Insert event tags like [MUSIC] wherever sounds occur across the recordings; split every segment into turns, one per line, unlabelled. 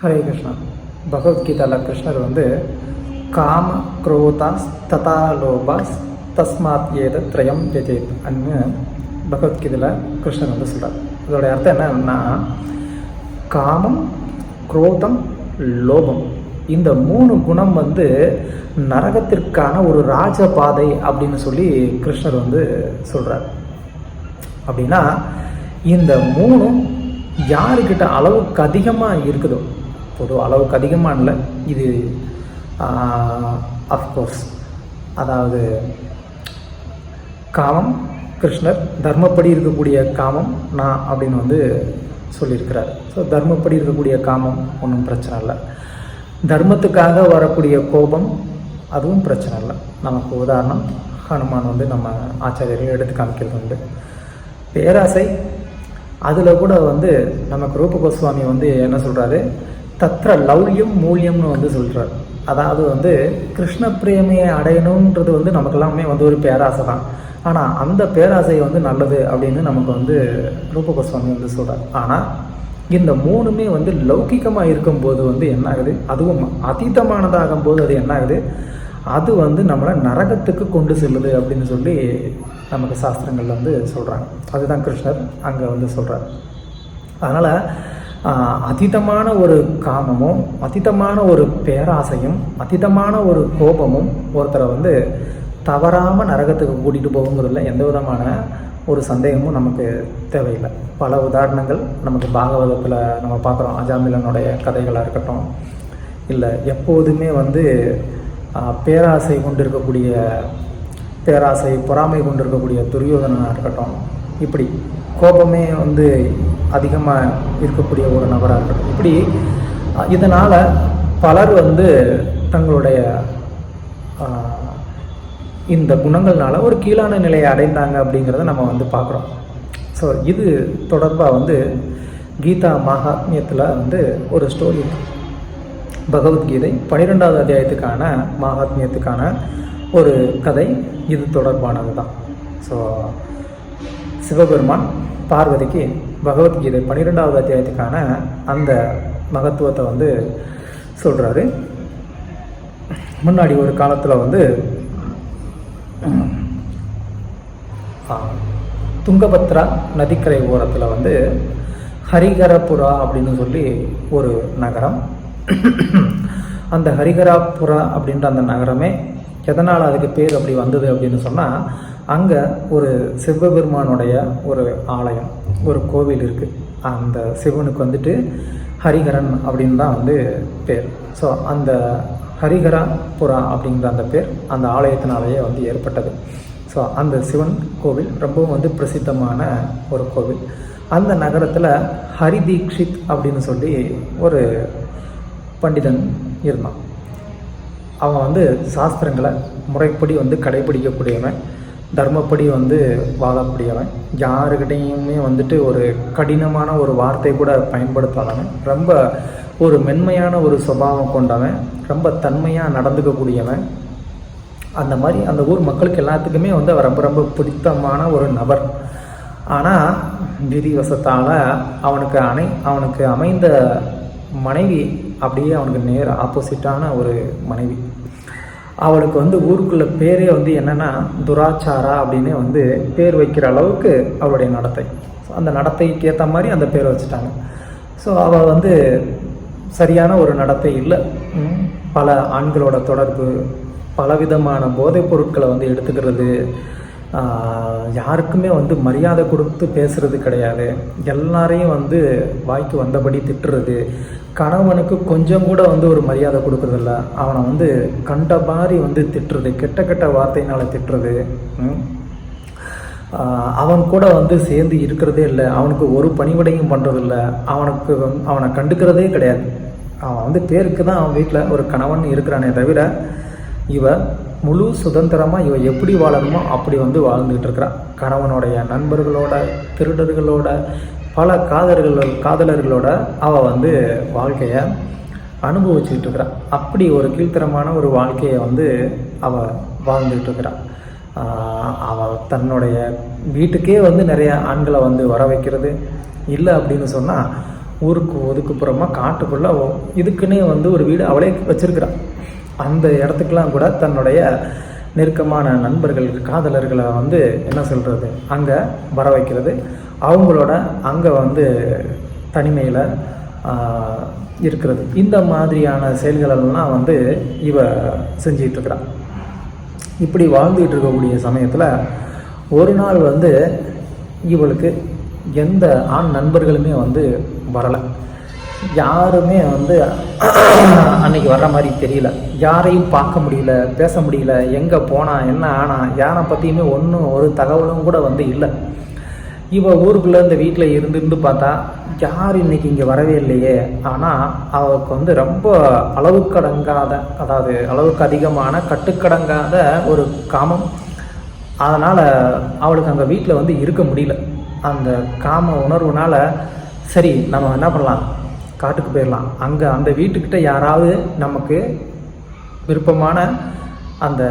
ஹரே கிருஷ்ணா பகவத்கீதாவில் கிருஷ்ணர் வந்து காம குரோதாஸ் ததா லோபாஸ் தஸ்மாத் ஏத திரயம் ஜெஜேத் அன்னு பகவத்கீதையில் கிருஷ்ணர் வந்து சொல்கிறார் இதோடைய அர்த்தம் என்னன்னா காமம் குரோதம் லோபம் இந்த மூணு குணம் வந்து நரகத்திற்கான ஒரு ராஜபாதை அப்படின்னு சொல்லி கிருஷ்ணர் வந்து சொல்கிறார் அப்படின்னா இந்த மூணும் யாருக்கிட்ட அளவுக்கு அதிகமாக இருக்குதோ பொது அளவுக்கு அதிகமாக இல்லை. இது அஃப்கோர்ஸ் அதாவது காமம் கிருஷ்ணர் தர்மப்படி இருக்கக்கூடிய காமம் நான் அப்படின்னு வந்து சொல்லியிருக்கிறார். ஸோ தர்மப்படி இருக்கக்கூடிய காமம் ஒன்றும் பிரச்சனை இல்லை. தர்மத்துக்காக வரக்கூடிய கோபம் அதுவும் பிரச்சனை இல்லை. நமக்கு உதாரணம் ஹனுமான் வந்து நம்ம ஆச்சாரியர்கள் எடுத்து காமிக்கிறது உண்டு. பேராசை அதில் கூட வந்து நமக்கு ரூப கோஸ்வாமி வந்து என்ன சொல்கிறாரு தத்ர லௌல்யம் மூல்யம்னு வந்து சொல்கிறார் அதாவது வந்து கிருஷ்ண பிரேமையை அடையணுன்றது வந்து நமக்கெல்லாமே வந்து ஒரு பேராசை தான். ஆனால் அந்த பேராசை வந்து நல்லது அப்படின்னு நமக்கு வந்து ரூப கோஸ்வாமி வந்து சொல்கிறார் ஆனால் இந்த மூணுமே வந்து லௌகிகமாக இருக்கும்போது வந்து என்ன ஆகுது? அதுவும் அதீதமானதாகும் போது அது என்ன ஆகுது? அது வந்து நம்மளை நரகத்துக்கு கொண்டு செல்லுது அப்படின்னு சொல்லி நமக்கு சாஸ்திரங்களில் வந்து சொல்கிறாங்க அதுதான் கிருஷ்ணர் அங்கே வந்து சொல்கிறார் அதனால் அதீதமான ஒரு காமமும் அதீதமான ஒரு பேராசையும் அதீதமான ஒரு கோபமும் ஒருத்தரை வந்து தவறாமல் நரகத்துக்கு கூட்டிகிட்டு போகுங்கிறதுல எந்த விதமான ஒரு சந்தேகமும் நமக்கு தேவையில்லை. பல உதாரணங்கள் நமக்கு பாகவதத்தில் நம்ம பார்க்குறோம். அஜாமிலனுடைய கதைகளாக இருக்கட்டும் இல்லை எப்போதுமே வந்து பேராசை கொண்டு இருக்கக்கூடிய பேராசை பொறாமை கொண்டு இருக்கக்கூடிய துரியோதனாக இருக்கட்டும் இப்படி கோபமே வந்து அதிகமாக இருக்கக்கூடிய ஒரு நபராக இருக்கட்டும். இப்படி இதனால் பலர் வந்து தங்களுடைய இந்த குணங்கள்னால ஒரு கீழான நிலையை அடைந்தாங்க அப்படிங்கிறத நம்ம வந்து பார்க்குறோம். ஸோ இது தொடர்பாக வந்து கீதா மகாத்மியத்தில் வந்து ஒரு ஸ்டோரி பகவத்கீதை பன்னிரெண்டாவது அத்தியாயத்துக்கான மகாத்மியத்துக்கான ஒரு கதை இது தொடர்பானது தான் ஸோ சிவபெருமான் பார்வதிக்கு பகவத்கீதை பன்னிரெண்டாவது அத்தியாயத்துக்கான அந்த மகத்துவத்தை வந்து சொல்கிறாரு முன்னாடி ஒரு காலத்தில் வந்து துங்கபத்ரா நதிக்கரை ஓரத்தில் வந்து ஹரிகரபுரா அப்படின்னு சொல்லி ஒரு நகரம். அந்த ஹரிகராபுரா அப்படின்ற அந்த நகரமே எதனால் அதுக்கு பேர் அப்படி வந்தது அப்படின்னு சொன்னால் அங்கே ஒரு சிவபெருமானுடைய ஒரு ஆலயம் ஒரு கோவில் இருக்குது அந்த சிவனுக்கு வந்துட்டு ஹரிஹரன் அப்படின்னு தான் வந்து பேர். ஸோ அந்த ஹரிஹராபுரா அப்படிங்கிற அந்த பேர் அந்த ஆலயத்தினாலேயே வந்து ஏற்பட்டது. ஸோ அந்த சிவன் கோவில் ரொம்பவும் வந்து பிரசித்தமான ஒரு கோவில். அந்த நகரத்தில் ஹரிதீக்ஷித் அப்படின்னு சொல்லி ஒரு பண்டிதன் இருந்தான். அவன் வந்து சாஸ்திரங்களை முறைப்படி வந்து கடைபிடிக்கக்கூடியவன். தர்மப்படி வந்து வாழக்கூடியவன் யாருக்கிட்டையுமே வந்துட்டு ஒரு கடினமான ஒரு வார்த்தை கூட பயன்படுத்தாதவன். ரொம்ப ஒரு மென்மையான ஒரு சுபாவம் கொண்டவன். ரொம்ப தன்மையாக நடந்துக்கக்கூடியவன். அந்த மாதிரி அந்த ஊர் மக்களுக்கு எல்லாத்துக்குமே வந்து அவன் ரொம்ப ரொம்ப பிடித்தமான ஒரு நபர். ஆனால் விதிவசத்தால் அவனுக்கு அணை அவனுக்கு அமைந்த மனைவி அப்படியே அவனுக்கு நேர் ஆப்போசிட்டான ஒரு மனைவி. அவளுக்கு வந்து ஊருக்குள்ள பேரே வந்து என்னென்னா துராச்சாரா அப்படின்னு வந்து பேர் வைக்கிற அளவுக்கு அவளுடைய நடத்தை. அந்த நடத்தைக்கு ஏற்ற மாதிரி அந்த பேரை வச்சுட்டாங்க. ஸோ அவள் வந்து சரியான ஒரு நடத்தை இல்லை. பல ஆண்களோட தொடர்பு பலவிதமான போதைப் பொருட்களை வந்து எடுத்துக்கிறது யாருக்குமே வந்து மரியாதை கொடுத்து பேசுறது கிடையாது. எல்லாரையும் வந்து வாய்க்கு வந்தபடி திட்டுறது. கணவனுக்கு கொஞ்சம் கூட வந்து ஒரு மரியாதை கொடுக்குறதில்ல. அவனை வந்து கண்ட மாதிரி வந்து திட்டுறது கெட்ட கெட்ட வார்த்தையினால் திட்டுறது அவன் கூட வந்து சேர்ந்து இருக்கிறதே இல்லை. அவனுக்கு ஒரு பணிவிடையும் பண்ணுறதில்ல அவனுக்கு அவனை கண்டுக்கிறதே கிடையாது. அவன் வந்து பேருக்கு தான் அவன் வீட்டில் ஒரு கணவன் இருக்கிறானே தவிர இவன் முழு சுதந்திரமாக இவன் எப்படி வாழணுமோ அப்படி வந்து வாழ்ந்துக்கிட்டு இருக்கிறான் கணவனுடைய நண்பர்களோட திருடர்களோட பல காதலர்கள் காதலர்களோட அவள் வந்து வாழ்க்கையை அனுபவிச்சுக்கிட்டு இருக்கிறான் அப்படி ஒரு கீழ்த்தரமான ஒரு வாழ்க்கையை வந்து அவள் வாழ்ந்துகிட்டு இருக்கிறான் அவள் தன்னுடைய வீட்டுக்கே வந்து நிறைய ஆண்களை வந்து வர வைக்கிறது. இல்லை அப்படின்னு சொன்னால் ஊருக்கு ஒதுக்குப்புறமா காட்டுக்குள்ளே இதுக்குன்னே வந்து ஒரு வீடு அவளே வச்சிருக்கிறா. அந்த இடத்துக்கெலாம் கூட தன்னுடைய நெருக்கமான நண்பர்கள் காதலர்களை வந்து என்ன சொல்கிறது அங்கே வர வைக்கிறது. அவங்களோட அங்கே வந்து தனிமையில் இருக்கிறது. இந்த மாதிரியான செயல்களெல்லாம் வந்து இவ செஞ்சிட்டு இப்படி வாழ்ந்துட்டு இருக்கக்கூடிய சமயத்தில் ஒரு நாள் வந்து இவளுக்கு எந்த ஆண் நண்பர்களுமே வந்து வரலை. யாருமே வந்து அன்னைக்கு வர்ற மாதிரி தெரியல. யாரையும் பார்க்க முடியல பேச முடியல எங்கே போனா என்ன ஆனா யாரை பற்றியுமே ஒன்றும் ஒரு தகவலும் கூட வந்து இல்லை. இவள் ஊருக்குள்ளே இந்த வீட்டில் இருந்துருந்து பார்த்தா யார் இன்னைக்கு இங்கே வரவே இல்லையே? ஆனால் அவளுக்கு வந்து ரொம்ப அளவுக்கடங்காத அதாவது அளவுக்கு அதிகமான கட்டுக்கடங்காத ஒரு காமம். அதனால் அவளுக்கு அங்கே வீட்டில் வந்து இருக்க முடியல. அந்த காம உணர்வுனால் சரி நம்ம என்ன பண்ணலாம்? காட்டுக்கு போயிடலாம் அங்கே அந்த வீட்டுக்கிட்ட யாராவது நமக்கு விருப்பமான அந்த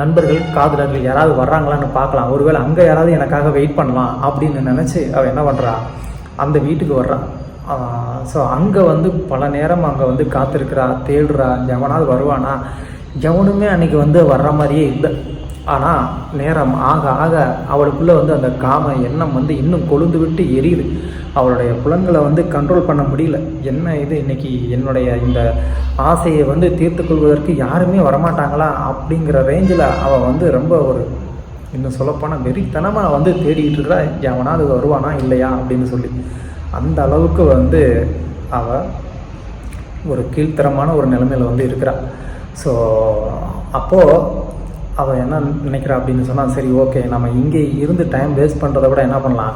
நண்பர்கள் காதலர்கள் யாராவது வர்றாங்களான்னு பார்க்கலாம். ஒருவேளை அங்கே யாராவது எனக்காக வெயிட் பண்ணலாம் அப்படின்னு நினச்சி அவள் என்ன பண்ணுறா அந்த வீட்டுக்கு வர்றான் ஸோ அங்கே வந்து பல நேரம் அங்கே வந்து காத்திருக்கிறா தேடுறா எவனாவது வருவானா? எவனுமே அன்றைக்கி வந்து வர்ற மாதிரியே இல்லை. ஆனால் நேரம் ஆக ஆக அவளுக்குள்ளே வந்து அந்த காம எண்ணம் வந்து இன்னும் கொழுந்து விட்டு எரியுது. அவளுடைய புலன்களை வந்து கண்ட்ரோல் பண்ண முடியல. என்ன இது இன்னைக்கு என்னுடைய இந்த ஆசையை வந்து தீர்த்து கொள்வதற்கு யாருமே வரமாட்டாங்களா அப்படிங்கிற ரேஞ்சில் அவள் வந்து ரொம்ப ஒரு இன்னும் சொல்லப்போனால் வெறித்தனமாக வந்து தேடிக்கிட்டு இருக்கிறா எவனாவது வருவானா இல்லையா அப்படின்னு சொல்லி. அந்த அளவுக்கு வந்து அவள் ஒரு கீழ்த்தரமான ஒரு நிலைமையில் வந்து இருக்கிறா. ஸோ அப்போது அவள் என்ன நினைக்கிறா அப்படின்னு சொன்னால் சரி ஓகே நம்ம இங்கே இருந்து டைம் வேஸ்ட் பண்ணுறத விட என்ன பண்ணலாம்?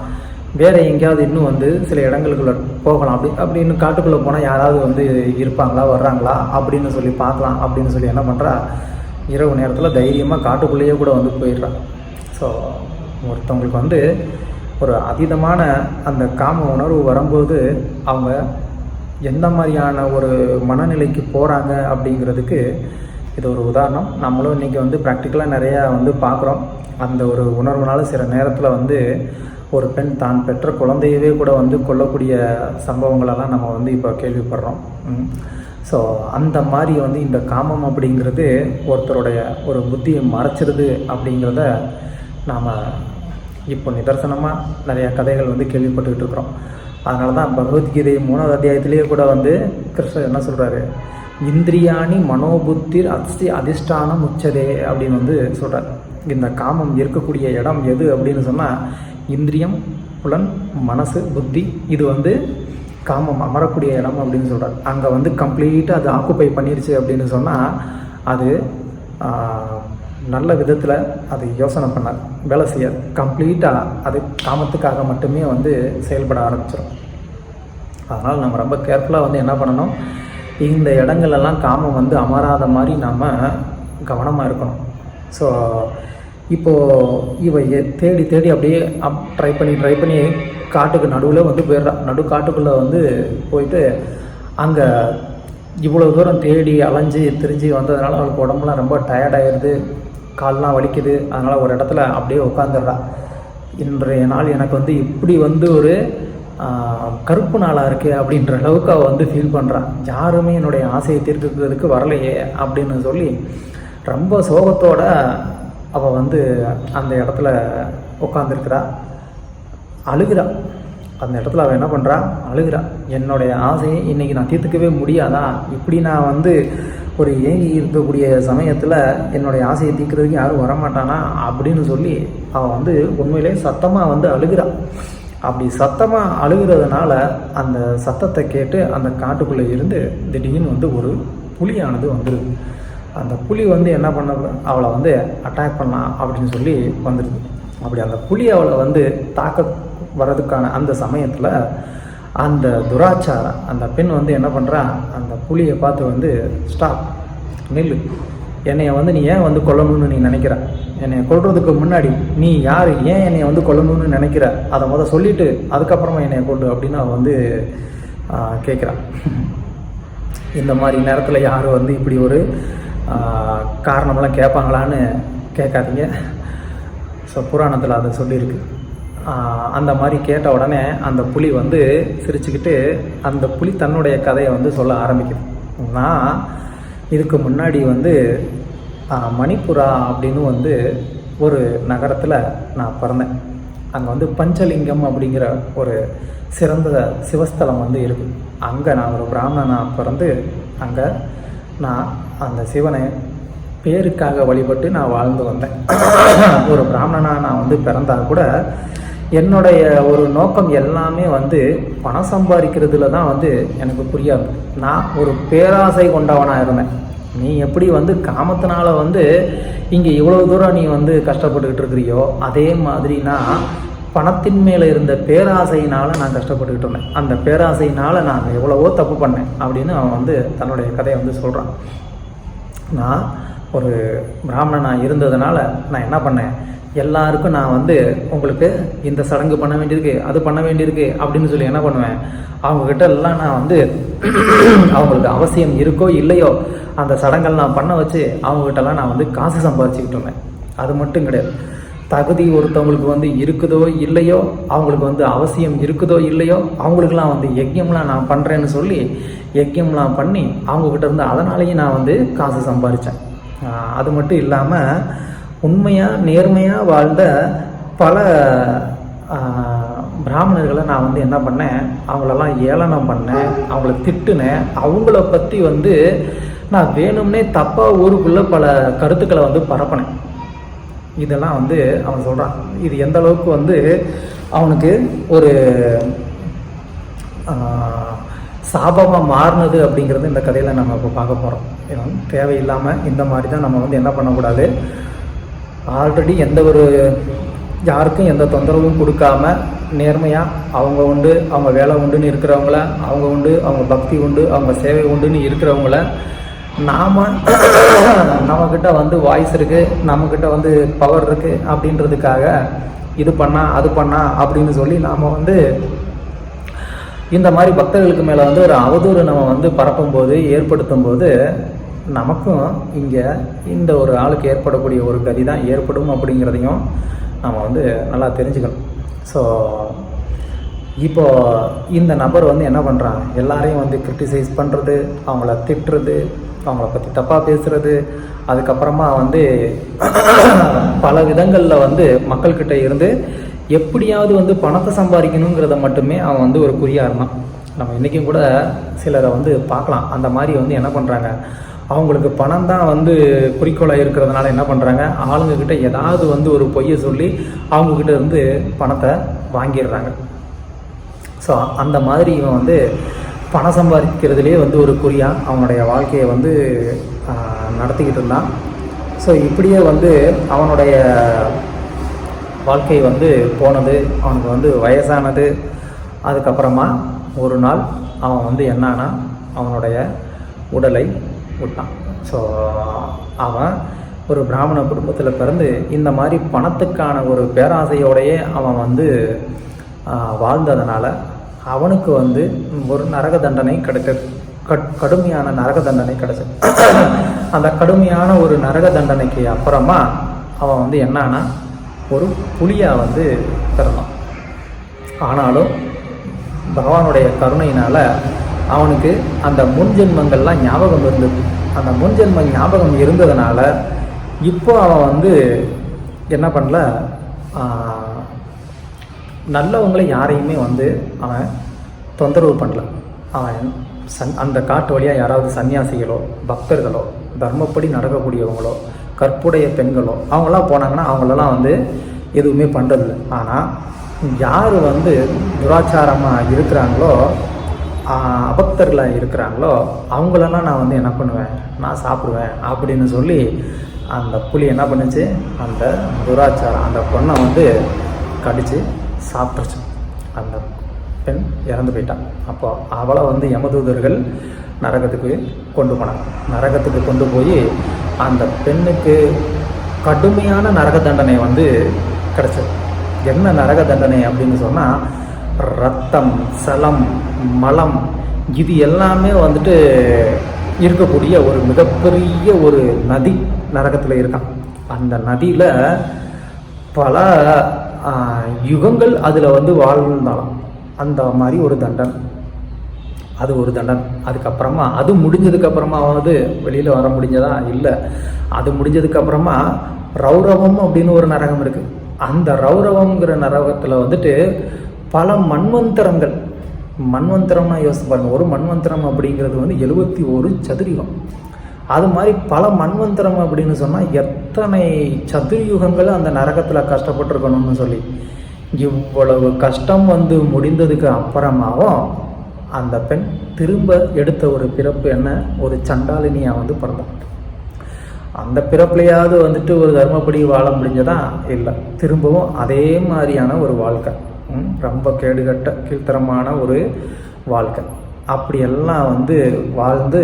வேறு எங்கேயாவது இன்னும் வந்து சில இடங்களுக்குள்ள போகலாம். அப்படி அப்படின்னு காட்டுக்குள்ளே போனால் யாராவது வந்து இருப்பாங்களா வர்றாங்களா? அப்படின்னு சொல்லி பார்க்கலாம். அப்படின்னு சொல்லி என்ன பண்ணுறா இரவு நேரத்தில் தைரியமாக காட்டுக்குள்ளேயே கூட வந்து போயிடுறான் ஸோ ஒருத்தவங்களுக்கு வந்து ஒரு அதீதமான அந்த காம உணர்வு வரும்போது அவங்க எந்த மாதிரியான ஒரு மனநிலைக்கு போகிறாங்க அப்படிங்கிறதுக்கு இது ஒரு உதாரணம். நம்மளும் இன்றைக்கி வந்து ப்ராக்டிக்கலாக நிறையா வந்து பார்க்குறோம். அந்த ஒரு உணர்வுனால சில நேரத்தில் வந்து ஒரு பெண் தான் பெற்ற குழந்தையவே கூட வந்து கொல்லக்கூடிய சம்பவங்களெல்லாம் நம்ம வந்து இப்போ கேள்விப்படுறோம். ஸோ அந்த மாதிரி வந்து இந்த காமம் அப்படிங்கிறது ஒருத்தருடைய ஒரு புத்தியை மறைச்சிருது அப்படிங்கிறத நாம் இப்போ நிதர்சனமாக நிறையா கதைகள் வந்து கேள்விப்பட்டுக்கிட்டு இருக்கிறோம். அதனால தான் பகவத்கீதை மூணாவது அத்தியாயத்திலேயே கூட வந்து கிருஷ்ணர் என்ன சொல்கிறாரு இந்திரியாணி மனோபுத்திர் அஸ்தி அதிஷ்டானம் உச்சதே அப்படின்னு வந்து சொல்கிறார் இந்த காமம் இருக்கக்கூடிய இடம் எது அப்படின்னு சொன்னால் இந்திரியம் புலன் மனசு புத்தி இது வந்து காமம் அமரக்கூடிய இடம் அப்படின்னு சொல்கிறார் அங்கே வந்து கம்ப்ளீட்டாக அது ஆக்குப்பை பண்ணிருச்சு அப்படின்னு சொன்னால் அது நல்ல விதத்தில் அது யோசனை பண்ணார். வேலை செய்யாது. கம்ப்ளீட்டாக அது காமத்துக்காக மட்டுமே வந்து செயல்பட ஆரம்பிச்சிடும் அதனால் நம்ம ரொம்ப கேர்ஃபுல்லாக வந்து என்ன பண்ணணும்? இந்த இடங்களெல்லாம் காமம் வந்து அமராத மாதிரி நாம் கவனமாக இருக்கணும். ஸோ இப்போது இவ தேடி தேடி அப்படியே அப் ட்ரை பண்ணி ட்ரை பண்ணி காட்டுக்கு நடுவில் வந்து போயிடுறா. நடு காட்டுக்குள்ளே வந்து போயிட்டு அங்கே இவ்வளோ தூரம் தேடி அலைஞ்சு திரிஞ்சு வந்ததுனால அவளுக்கு உடம்புலாம் ரொம்ப டயர்டாயிடுது கால்லாம் வலிக்குது. அதனால் ஒரு இடத்துல அப்படியே உட்காந்துடுறா இன்றைய நாள் எனக்கு வந்து இப்படி வந்து ஒரு கருப்பு நாளாக இருக்குது அப்படின்ற அளவுக்கு அவள் வந்து ஃபீல் பண்ணுறான் யாருமே என்னுடைய ஆசையை தீர்க்கிறதுக்கு வரலையே அப்படின்னு சொல்லி ரொம்ப சோகத்தோட அவள் வந்து அந்த இடத்துல உட்காந்துருக்கிறா அழுகிறா. அந்த இடத்துல அவள் என்ன பண்ணுறா அழுகிறா. என்னுடைய ஆசையை இன்றைக்கி நான் தீர்த்துக்கவே முடியாதா? இப்படி நான் வந்து ஒரு ஏங்கி இருக்கக்கூடிய சமயத்தில் என்னுடைய ஆசையை தீர்க்கிறதுக்கு யாரும் வரமாட்டானா? அப்படின்னு சொல்லி அவள் வந்து உண்மையிலே சத்தமாக வந்து அழுகிறாள் அப்படி சத்தமாக அழுகிறதுனால அந்த சத்தத்தை கேட்டு அந்த காட்டுக்குள்ளே இருந்து திடீர்னு வந்து ஒரு புலியானது வந்துடுது அந்த புலி வந்து என்ன பண்ண அவளை வந்து அட்டாக் பண்ணலாம் அப்படின்னு சொல்லி வந்துடுது அப்படி அந்த புலி அவளை வந்து தாக்க வர்றதுக்கான அந்த சமயத்தில் அந்த துராச்சாரம் அந்த பெண் வந்து என்ன பண்ணுறா அந்த புலியை பார்த்து வந்து ஸ்டாப் நெல் என்னைய வந்து நீ ஏன் வந்து கொல்லணும்னு நீ நினைக்கிற? என்னை கொள்றதுக்கு முன்னாடி நீ யார்? ஏன் என்னை வந்து கொல்லணும்னு நினைக்கிற? அதை முதல் சொல்லிவிட்டு அதுக்கப்புறமா என்னை கொண்டு அப்படின்னு அவன் வந்து கேட்குறான் இந்த மாதிரி நேரத்தில் யாரும் வந்து இப்படி ஒரு காரணமெல்லாம் கேட்பாங்களான்னு கேட்காதீங்க. ஸோ புராணத்தில் அதை சொல்லியிருக்கு. அந்த மாதிரி கேட்ட உடனே அந்த புலி வந்து சிரிச்சுக்கிட்டு அந்த புலி தன்னுடைய கதையை வந்து சொல்ல ஆரம்பிக்குது. நான் இதுக்கு முன்னாடி வந்து மணிப்புரா அப்படின்னு வந்து ஒரு நகரத்தில் நான் பிறந்தேன். அங்கே வந்து பஞ்சலிங்கம் அப்படிங்கிற ஒரு சிறந்த சிவஸ்தலம் வந்து இருக்குது அங்கே நான் ஒரு பிராமணனாக பிறந்து அங்கே நான் அந்த சிவனை பேருக்காக வழிபட்டு நான் வாழ்ந்து வந்தேன். ஒரு பிராமணனாக நான் வந்து பிறந்தா கூட என்னுடைய ஒரு நோக்கம் எல்லாமே வந்து பணம் சம்பாதிக்கிறதுல தான் வந்து எனக்கு புரியாது. நான் ஒரு பேராசை கொண்டவனாக இருந்தேன். நீ எப்படி வந்து காமத்தினால வந்து இங்கே இவ்வளோ தூரம் நீ வந்து கஷ்டப்பட்டுக்கிட்டு இருக்கிறியோ அதே மாதிரினா பணத்தின் மேலே இருந்த பேராசையினால் நான் கஷ்டப்பட்டுக்கிட்டு இருந்தேன். அந்த பேராசையினால் நான் எவ்வளவோ தப்பு பண்ணேன் அப்படின்னு அவன் வந்து தன்னுடைய கதையை வந்து சொல்கிறான் நான் ஒரு பிராமணனாக இருந்ததுனால நான் என்ன பண்ணேன்? எல்லாருக்கும் நான் வந்து உங்களுக்கு இந்த சடங்கு பண்ண வேண்டியிருக்கு அது பண்ண வேண்டியிருக்கு அப்படின்னு சொல்லி என்ன பண்ணுவேன்? அவங்கக்கிட்ட எல்லாம் நான் வந்து [CLEARS THROAT] அவங்களுக்கு அவசியம் இருக்கோ இல்லையோ அந்த சடங்கெல்லாம் நான் பண்ண வச்சு அவங்ககிட்டலாம் நான் வந்து காசு சம்பாதிச்சுக்கிட்டு இருந்தேன் அது மட்டும் கிடையாது. தகுதி ஒருத்தவங்களுக்கு வந்து இருக்குதோ இல்லையோ அவங்களுக்கு வந்து அவசியம் இருக்குதோ இல்லையோ அவங்களுக்குலாம் வந்து யஜ்யம்லாம் நான் பண்ணுறேன்னு சொல்லி யஜ்யம்லாம் பண்ணி அவங்கக்கிட்ட இருந்து அதனாலேயும் நான் வந்து காசு சம்பாதிச்சேன் அது மட்டும் இல்லாமல் உண்மையாக நேர்மையாக வாழ்ந்த பல பிராமணர்களை நான் வந்து என்ன பண்ணேன்? அவங்களெல்லாம் ஏளனம் பண்ணேன் அவங்கள திட்டுனேன். அவங்கள பற்றி வந்து நான் வேணும்னே தப்பாக ஊருக்குள்ளே பல கருத்துக்களை வந்து பரப்பினேன். இதெல்லாம் வந்து அவன் சொல்கிறான் இது எந்த அளவுக்கு வந்து அவனுக்கு ஒரு சாபமாக மாறினது அப்படிங்கிறது இந்த கதையில் நம்ம இப்போ பார்க்க போகிறோம் தேவையில்லாமல் இந்த மாதிரி தான் நம்ம வந்து என்ன பண்ணக்கூடாது? ஆல்ரெடி எந்த ஒரு யாருக்கும் எந்த தொந்தரவும் கொடுக்காம நேர்மையாக அவங்க உண்டு அவங்க வேலை உண்டுன்னு இருக்கிறவங்கள அவங்க உண்டு அவங்க பக்தி உண்டு அவங்க சேவை உண்டுன்னு இருக்கிறவங்கள நாம் [CLEARS THROAT] நம்மக்கிட்ட வந்து வாய்ஸ் இருக்குது நம்மக்கிட்ட வந்து பவர் இருக்குது அப்படின்றதுக்காக இது பண்ணா அது பண்ணா அப்படின்னு சொல்லி நாம் வந்து இந்த மாதிரி பக்தர்களுக்கு மேலே வந்து ஒரு அவதூறு நம்ம வந்து பரப்பும்போது ஏற்படுத்தும் போது நமக்கும் இங்கே இந்த ஒரு ஆளுக்கு ஏற்படக்கூடிய ஒரு கதி தான் ஏற்படும் அப்படிங்கிறதையும் நம்ம வந்து நல்லா தெரிஞ்சுக்கணும். ஸோ இப்போ இந்த நபர் வந்து என்ன பண்ணுறாங்க எல்லாரையும் வந்து கிரிட்டிசைஸ் பண்ணுறது அவங்கள திட்டுறது அவங்கள பற்றி தப்பாக பேசுறது அதுக்கப்புறமா வந்து [COUGHS] பல விதங்களில் வந்து மக்கள்கிட்ட இருந்து எப்படியாவது வந்து பணத்தை சம்பாதிக்கணுங்கிறத மட்டுமே அவன் வந்து ஒரு குறியாக இருந்தான் நம்ம இன்றைக்கும் கூட சிலரை வந்து பார்க்கலாம். அந்த மாதிரி வந்து என்ன பண்ணுறாங்க அவங்களுக்கு பணம் தான் வந்து குறிக்கோளாக இருக்கிறதுனால என்ன பண்ணுறாங்க ஆளுங்கக்கிட்ட ஏதாவது வந்து ஒரு பொய்யை சொல்லி அவங்கக்கிட்ட இருந்து பணத்தை வாங்கிடுறாங்க. ஸோ அந்த மாதிரி இவன் வந்து பணம் சம்பாதிக்கிறதுலேயே வந்து ஒரு குறியாக அவனுடைய வாழ்க்கையை வந்து நடத்திக்கிட்டு இருந்தான். ஸோ இப்படியே வந்து அவனுடைய வாழ்க்கை வந்து போனது. அவனுக்கு வந்து வயசானது. அதுக்கப்புறமா ஒரு நாள் அவன் வந்து என்னான்னா அவனுடைய உடலை விட்டான். ஸோ அவன் ஒரு பிராமண குடும்பத்தில் பிறந்து இந்த மாதிரி பணத்துக்கான ஒரு பேராசையோடையே அவன் வந்து வாழ்ந்ததுனால அவனுக்கு வந்து ஒரு நரக தண்டனை கிடைக்க கட் கடுமையான நரக தண்டனை கிடைச்சது. அந்த கடுமையான ஒரு நரக தண்டனைக்கு அப்புறமா அவன் வந்து என்னன்னா ஒரு புலியாக வந்து பிறந்தான் ஆனாலும் பகவானுடைய கருணையினால் அவனுக்கு அந்த முன்ஜென்மங்கள்லாம் ஞாபகம் இருந்தது. அந்த முன்ஜென்ம ஞாபகம் இருந்ததுனால இப்போ அவன் வந்து என்ன பண்ணல நல்லவங்களை யாரையுமே வந்து அவன் தொந்தரவு பண்ணல. அவன் சன் அந்த காட்டு வழியாக யாராவது சன்னியாசிகளோ பக்தர்களோ தர்மப்படி நடக்கக்கூடியவங்களோ கற்புடைய பெண்களோ அவங்களாம் போனாங்கன்னா அவங்களெல்லாம் வந்து எதுவுமே பண்ணுறதில்ல ஆனால் யார் வந்து துராச்சாரமாக இருக்கிறாங்களோ அபக்தர்களாக இருக்கிறாங்களோ அவங்களெல்லாம் நான் வந்து என்ன பண்ணுவேன்? நான் சாப்பிடுவேன் அப்படின்னு சொல்லி அந்த புலி என்ன பண்ணுச்சு? அந்த துராச்சாரம் அந்த பொண்ணை வந்து கடித்து சாப்பிட்ருச்சு அந்த பெண் இறந்து போயிட்டான் அப்போ அவளை வந்து யமதூதர்கள் நரகத்துக்கு கொண்டு போனாங்க. நரகத்துக்கு கொண்டு போய் அந்த பெண்ணுக்கு கடுமையான நரக தண்டனை வந்து கிடச்சது. என்ன நரக தண்டனை அப்படின்னு சொன்னால் ரத்தம் சலம் மலம். இது எல்லாமே வந்துட்டு இருக்கக்கூடிய ஒரு மிகப்பெரிய ஒரு நதி நரகத்தில் இருக்கான். அந்த நதியில் பல யுகங்கள் அதில் வந்து வாழ்ந்தாலும் அந்த மாதிரி ஒரு தண்டன். அது ஒரு தண்டன். அதுக்கப்புறமா அது முடிஞ்சதுக்கப்புறமா வந்து வெளியில் வர முடிஞ்சதா? இல்லை. அது முடிஞ்சதுக்கப்புறமா ரௌரவம் அப்படின்னு ஒரு நரகம் இருக்குது அந்த ரௌரவங்கிற நரகத்தில் வந்துட்டு பல மண்வந்தரங்கள் மண்வந்திரம்னா யோசிச்சு பாருங்கள் ஒரு மண்வந்திரம் அப்படிங்கிறது வந்து எழுபத்தி ஒரு சதுரிகம் அது மாதிரி பல மண்வந்திரம் அப்படின்னு சொன்னால் எத்தனை சதுர்யுகங்கள் அந்த நரகத்தில் கஷ்டப்பட்டுருக்கணும்னு சொல்லி. இவ்வளவு கஷ்டம் வந்து முடிந்ததுக்கு அப்புறமாவும் அந்த பெண் திரும்ப எடுத்த ஒரு பிறப்பு என்ன? ஒரு சண்டாலினியாக வந்து பிறந்தான். அந்த பிறப்புலையாவது வந்துட்டு ஒரு தர்மப்படி வாழ முடிஞ்சதா? இல்லை. திரும்பவும் அதே மாதிரியான ஒரு வாழ்க்கை. ரொம்ப கேடுகட்ட கீழ்த்தரமான ஒரு வாழ்க்கை. அப்படியெல்லாம் வந்து வாழ்ந்து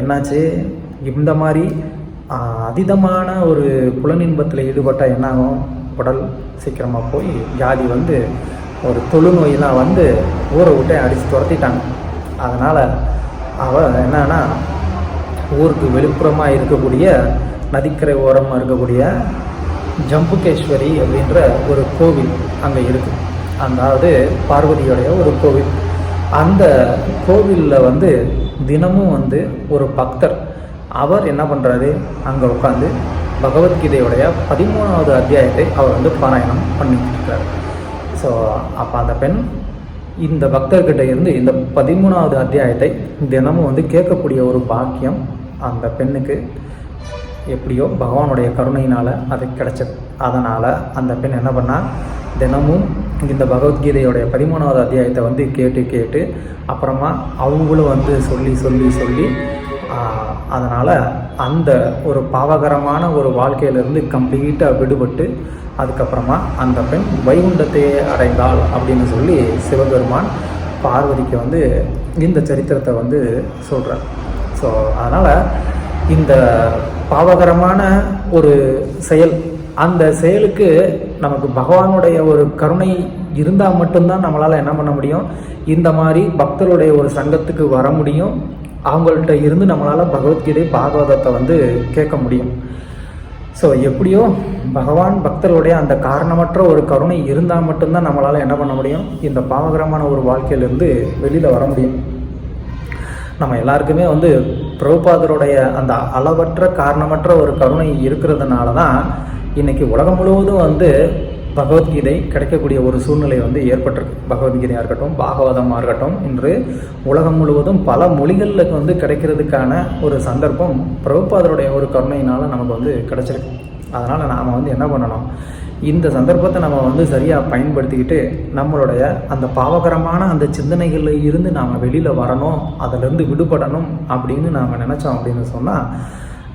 என்னாச்சு? இந்த மாதிரி அதீதமான ஒரு புலனின்பத்தில் ஈடுபட்டால் என்னாகும்? உடல் சீக்கிரமாக போய் வியாதி வந்து ஒரு தொழுநோயெல்லாம் வந்து ஊரை விட்டே அடித்து துரத்திட்டாங்க. அதனால் அவள் என்னன்னா ஊருக்கு வெளிப்புறமாக இருக்கக்கூடிய நதிக்கரை ஓரமாக இருக்கக்கூடிய ஜம்புகேஸ்வரி அப்படின்ற ஒரு கோவில் அங்கே இருக்குது அதாவது பார்வதியோடைய ஒரு கோவில். அந்த கோவிலில் வந்து தினமும் வந்து ஒரு பக்தர். அவர் என்ன பண்ணுறாரு அங்கே உட்காந்து பகவத்கீதையுடைய பதிமூணாவது அத்தியாயத்தை அவர் வந்து பாராயணம் பண்ணிட்டு இருக்காரு ஸோ அப்போ அந்த பெண் இந்த பக்தர்கிட்ட இருந்து இந்த பதிமூணாவது அத்தியாயத்தை தினமும் வந்து கேட்கக்கூடிய ஒரு பாக்கியம் அந்த பெண்ணுக்கு எப்படியோ பகவானுடைய கருணையினால் அது கிடச்சது. அதனால் அந்த பெண் என்ன பண்ணால் தினமும் இந்த பகவத்கீதையோடைய பதிமூணாவது அத்தியாயத்தை வந்து கேட்டு கேட்டு அப்புறமா அவங்களும் வந்து சொல்லி சொல்லி சொல்லி அதனால் அந்த ஒரு பாவகரமான ஒரு வாழ்க்கையிலேருந்து கம்ப்ளீட்டாக விடுபட்டு அதுக்கப்புறமா அந்த பெண் வைகுண்டத்தையே அடைந்தாள் அப்படின்னு சொல்லி சிவபெருமான் பார்வதிக்கு வந்து இந்த சரித்திரத்தை வந்து சொல்கிறார் ஸோ அதனால் இந்த பாவகரமான ஒரு செயல் அந்த செயலுக்கு நமக்கு பகவானுடைய ஒரு கருணை இருந்தால் மட்டும்தான் நம்மளால் என்ன பண்ண முடியும்? இந்த மாதிரி பக்தருடைய ஒரு சங்கத்துக்கு வர முடியும். அவங்கள்ட்ட இருந்து நம்மளால் பகவத்கீதை பாகவதத்தை வந்து கேட்க முடியும். ஸோ எப்படியோ பகவான் பக்தருடைய அந்த காரணமற்ற ஒரு கருணை இருந்தால் மட்டும்தான் நம்மளால் என்ன பண்ண முடியும்? இந்த பாவகரமான ஒரு வாழ்க்கையிலேருந்து வெளியில் வர முடியும். நம்ம எல்லாருக்குமே வந்து பிரபுபாதருடைய அந்த அளவற்ற காரணமற்ற ஒரு கருணை இருக்கிறதுனால தான் இன்னைக்கு உலகம் முழுவதும் வந்து பகவத்கீதை கிடைக்கக்கூடிய ஒரு சூழ்நிலை வந்து ஏற்பட்டிருக்கு. பகவத்கீதையாக இருக்கட்டும் பாகவதமாக இருக்கட்டும் இன்று உலகம் முழுவதும் பல மொழிகளில் வந்து கிடைக்கிறதுக்கான ஒரு சந்தர்ப்பம் பிரபுபாதருடைய ஒரு கருணையினால் நமக்கு வந்து கிடைச்சிருக்கு. அதனால் நாம் வந்து என்ன பண்ணணும்? இந்த சந்தர்ப்பத்தை நம்ம வந்து சரியாக பயன்படுத்திக்கிட்டு நம்மளுடைய அந்த பாவகரமான அந்த சிந்தனைகளில் இருந்து நாம் வெளியில் வரணும் அதிலிருந்து விடுபடணும் அப்படின்னு நாம் நினச்சோம் அப்படின்னு சொன்னால்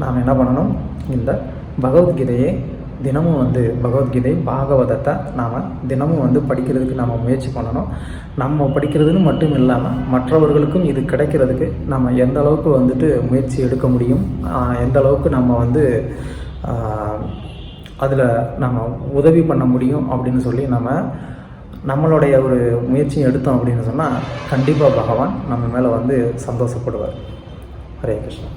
நாம் என்ன பண்ணணும்? இந்த பகவத்கீதையை தினமும் வந்து பகவத்கீதை பாகவதத்தை நாம் தினமும் வந்து படிக்கிறதுக்கு நம்ம முயற்சி பண்ணணும். நம்ம படிக்கிறதுன்னு மட்டும் இல்லாமல் மற்றவர்களுக்கும் இது கிடைக்கிறதுக்கு நம்ம எந்த அளவுக்கு வந்துட்டு முயற்சி எடுக்க முடியும் எந்த அளவுக்கு நம்ம வந்து அதில் நம்ம உதவி பண்ண முடியும் அப்படின்னு சொல்லி நம்ம நம்மளுடைய ஒரு முயற்சியும் எடுத்தோம் அப்படின்னு சொன்னால் கண்டிப்பாக பகவான் நம்ம மேலே வந்து சந்தோஷப்படுவார். ஹரே கிருஷ்ணா.